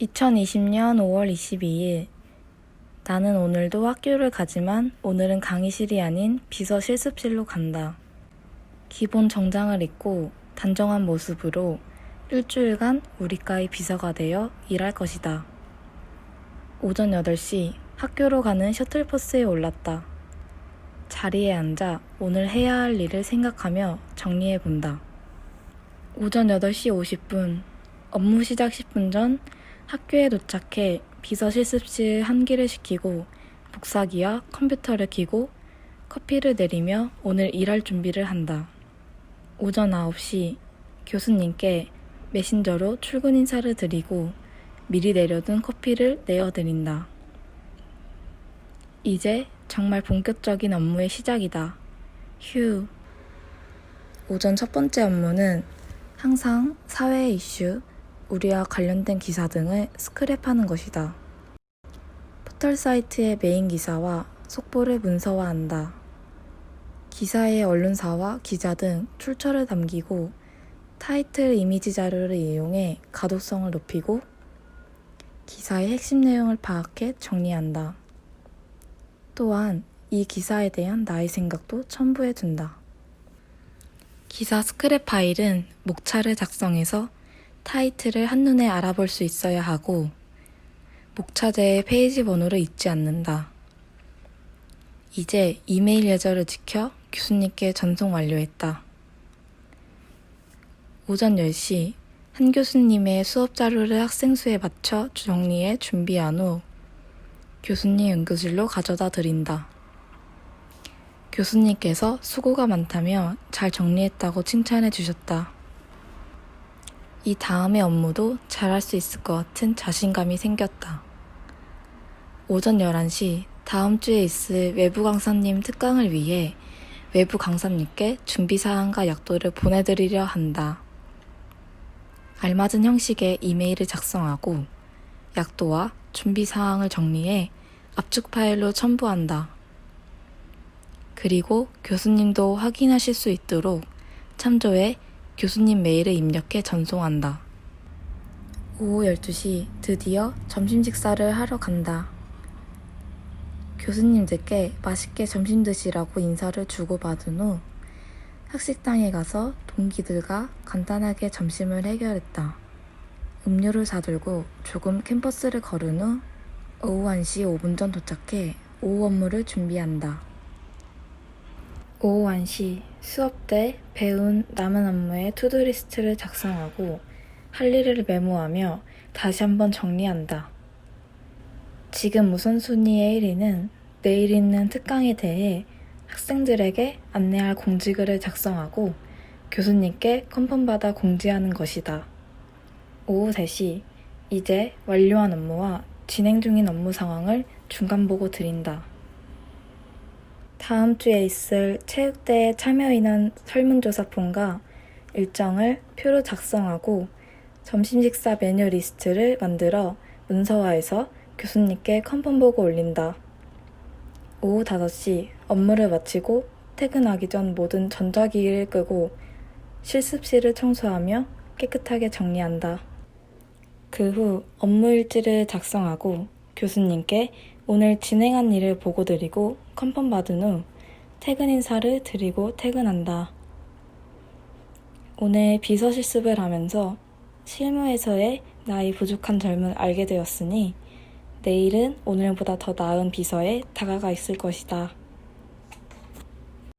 2020년 5월 22일 나는 오늘도 학교를 가지만 오늘은 강의실이 아닌 비서 실습실로 간다. 기본 정장을 입고 단정한 모습으로 일주일간 우리과의 비서가 되어 일할 것이다. 오전 8시 학교로 가는 셔틀버스에 올랐다. 자리에 앉아 오늘 해야 할 일을 생각하며 정리해 본다. 오전 8시 50분 업무 시작 10분 전 학교에 도착해 비서 실습실 한기를 시키고 복사기와 컴퓨터를 켜고 커피를 내리며 오늘 일할 준비를 한다. 오전 9시 교수님께 메신저로 출근 인사를 드리고 미리 내려둔 커피를 내어드린다. 이제 정말 본격적인 업무의 시작이다. 휴. 오전 첫 번째 업무는 항상 사회 이슈, 우리와 관련된 기사 등을 스크랩하는 것이다. 포털 사이트의 메인 기사와 속보를 문서화한다. 기사의 언론사와 기자 등 출처를 담기고 타이틀 이미지 자료를 이용해 가독성을 높이고 기사의 핵심 내용을 파악해 정리한다. 또한 이 기사에 대한 나의 생각도 첨부해 둔다. 기사 스크랩 파일은 목차를 작성해서 타이틀을 한눈에 알아볼 수 있어야 하고 목차제의 페이지 번호를 잊지 않는다. 이제 이메일 예절을 지켜 교수님께 전송 완료했다. 오전 10시 한 교수님의 수업 자료를 학생 수에 맞춰 정리해 준비한 후 교수님 응급실로 가져다 드린다. 교수님께서 수고가 많다며 잘 정리했다고 칭찬해 주셨다. 이 다음의 업무도 잘할 수 있을 것 같은 자신감이 생겼다. 오전 11시 다음 주에 있을 외부 강사님 특강을 위해 외부 강사님께 준비사항과 약도를 보내드리려 한다. 알맞은 형식의 이메일을 작성하고 약도와 준비사항을 정리해 압축 파일로 첨부한다. 그리고 교수님도 확인하실 수 있도록 참조해 교수님 메일을 입력해 전송한다. 오후 12시 드디어 점심 식사를 하러 간다. 교수님들께 맛있게 점심 드시라고 인사를 주고받은 후 학식당에 가서 동기들과 간단하게 점심을 해결했다. 음료를 사들고 조금 캠퍼스를 걸은 후 오후 1시 5분 전 도착해 오후 업무를 준비한다. 오후 1시 수업 때 배운 남은 업무의 투두리스트를 작성하고 할 일을 메모하며 다시 한번 정리한다. 지금 우선순위의 1위는 내일 있는 특강에 대해 학생들에게 안내할 공지글을 작성하고 교수님께 컨펌받아 공지하는 것이다. 오후 3시 이제 완료한 업무와 진행 중인 업무 상황을 중간 보고 드린다. 다음 주에 있을 체육대회 참여 인원 설문조사 폼과 일정을 표로 작성하고 점심 식사 메뉴 리스트를 만들어 문서화해서 교수님께 컨펌 보고 올린다. 오후 5시 업무를 마치고 퇴근하기 전 모든 전자기기를 끄고 실습실을 청소하며 깨끗하게 정리한다. 그 후 업무 일지를 작성하고 교수님께 오늘 진행한 일을 보고 드리고 컨펌 받은 후 퇴근 인사를 드리고 퇴근한다. 오늘 비서 실습을 하면서 실무에서의 나이 부족한 점을 알게 되었으니 내일은 오늘보다 더 나은 비서에 다가가 있을 것이다.